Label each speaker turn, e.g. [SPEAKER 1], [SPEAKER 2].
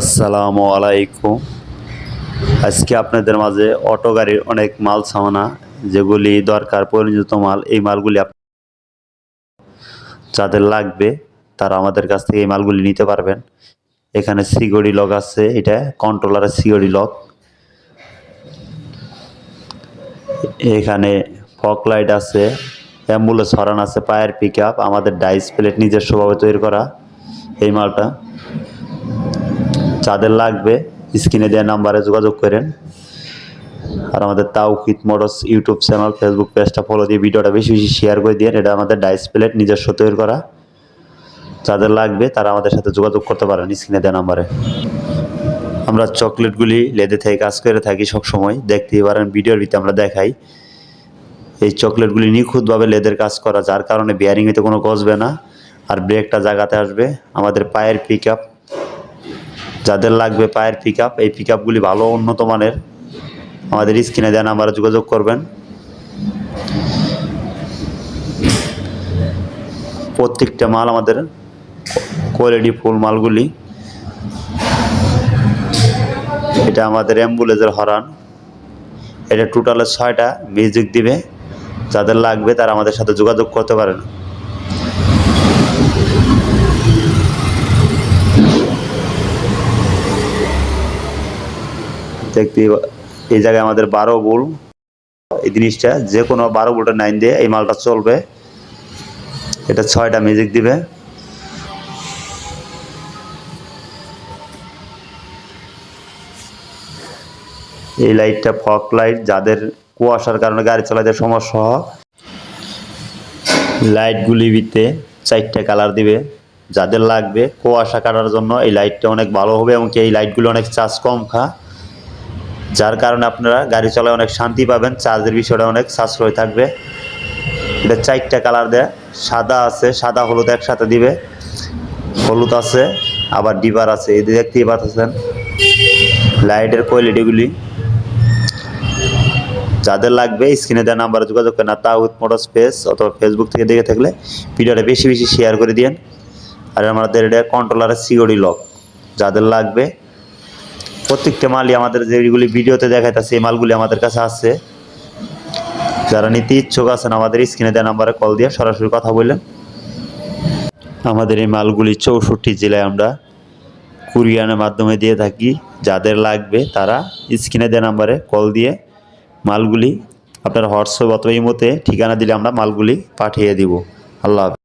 [SPEAKER 1] আসসালামু আলাইকুম। আজকে আপনাদের মাঝে অটো গাড়ির অনেক মাল সামানা যেগুলি দরকার পরিণত মাল, এই মালগুলি যাদের লাগবে, তারা আমাদের কাছ থেকে এই মালগুলি নিতে পারবেন। এখানে সিকিউরিটি লক আছে, এটা কন্ট্রোলারের সিকিউরিটি লক। এখানে ফক লাইট আছে, অ্যাম্বুলেন্স হরান আছে, পায়ের পিক আমাদের ডাইস প্লেট নিজস্বভাবে তৈরি করা এই মালটা। যাদের লাগবে, স্ক্রিনে দেওয়া নাম্বারে যোগাযোগ করেন। আর আমাদের তাও তাওকিত মোটরস ইউটিউব চ্যানেল, ফেসবুক পেজটা ফলো দিয়ে ভিডিওটা বেশি বেশি শেয়ার করে দিন এটা আমাদের ডাইস প্লেট নিজস্ব তৈরি করা। যাদের লাগবে, তারা আমাদের সাথে যোগাযোগ করতে পারেন স্ক্রিনে দেওয়া নাম্বারে। আমরা চকলেটগুলি লেদে থেকে কাজ করে থাকি সবসময়। দেখতেই পারেন, ভিডিওর ভিতরে আমরা দেখাই। এই চকলেটগুলি নিখুঁতভাবে লেদের কাজ করা, যার কারণে বিয়ারিংয়েতে কোনো গজবে না। আর ব্রেকটা জায়গাতে আসবে। আমাদের পায়ের পিক আপ যাদের লাগবে পায়ের পিক এই পিক আপগুলি ভালো, উন্নত মানের। আমাদের স্ক্রিনে দেওয়া নাম্বারে যোগাযোগ করবেন। প্রত্যেকটা মাল আমাদের কোয়ালিটি ফুল মালগুলি। এটা আমাদের অ্যাম্বুলেন্সের হরান। এটা টোটালে ছয়টা মিউজিক দিবে। যাদের লাগবে তারা আমাদের সাথে যোগাযোগ করতে পারেন। দেখতে এই জায়গায় আমাদের বারো বুল। এই জিনিসটা যে কোনো বারো বুলটা নাইন দিয়ে এই মালটা চলবে। এটা ছয়টা মিউজিক দিবে। এই লাইটটা ফক লাইট যাদের কুয়াশার কারণে গাড়ি চালাতে সমস্যা হয় লাইটগুলিতে চারটে কালার দিবে। যাদের লাগবে কুয়াশা কাটার জন্য এই লাইটটা অনেক ভালো হবে এবং এই লাইটগুলো অনেক চার্জ কম খা। যার কারণে আপনারা গাড়ি চলায় অনেক শান্তি পাবেন, চার্জের বিষয়টা অনেক সাশ্রয় থাকবে। এটা চারটা কালার দেয়, সাদা আছে, সাদা হলুদ একসাথে দিবে, হলুদ আছে, আবার ডিবার আছে, এই দেখতেই পাচ্ছেন, লাইটের কোয়ালিটিগুলি। যাদের লাগবে স্ক্রিনে দেওয়া নাম্বারে যোগাযোগ করেন, আর তাহিদ মোটর স্পেস অথবা ফেসবুক থেকে দেখে থাকলে ভিডিওটা বেশি বেশি শেয়ার করে দিন আর আমাদের এটা কন্ট্রোলারের সিওডি লক, যাদের লাগবে প্রত্যেকটা মালই আমাদের যেগুলি ভিডিওতে দেখাইতেছে, এই মালগুলি আমাদের কাছে আছে। যারা নিতে ইচ্ছুক আছেন, আমাদের স্ক্রিনে দেওয়া নাম্বারে কল দিয়ে সরাসরি কথা বললেন। আমাদের এই মালগুলি চৌষট্টি জেলায় আমরা কুরিয়ানের মাধ্যমে দিয়ে থাকি। যাদের লাগবে তারা স্ক্রিনে দেওয়া নাম্বারে কল দিয়ে মালগুলি আপনার হোয়াটসঅ্যাপ অথবা ইমোতে ঠিকানা দিলে আমরা মালগুলি পাঠিয়ে দিব। আল্লাহ।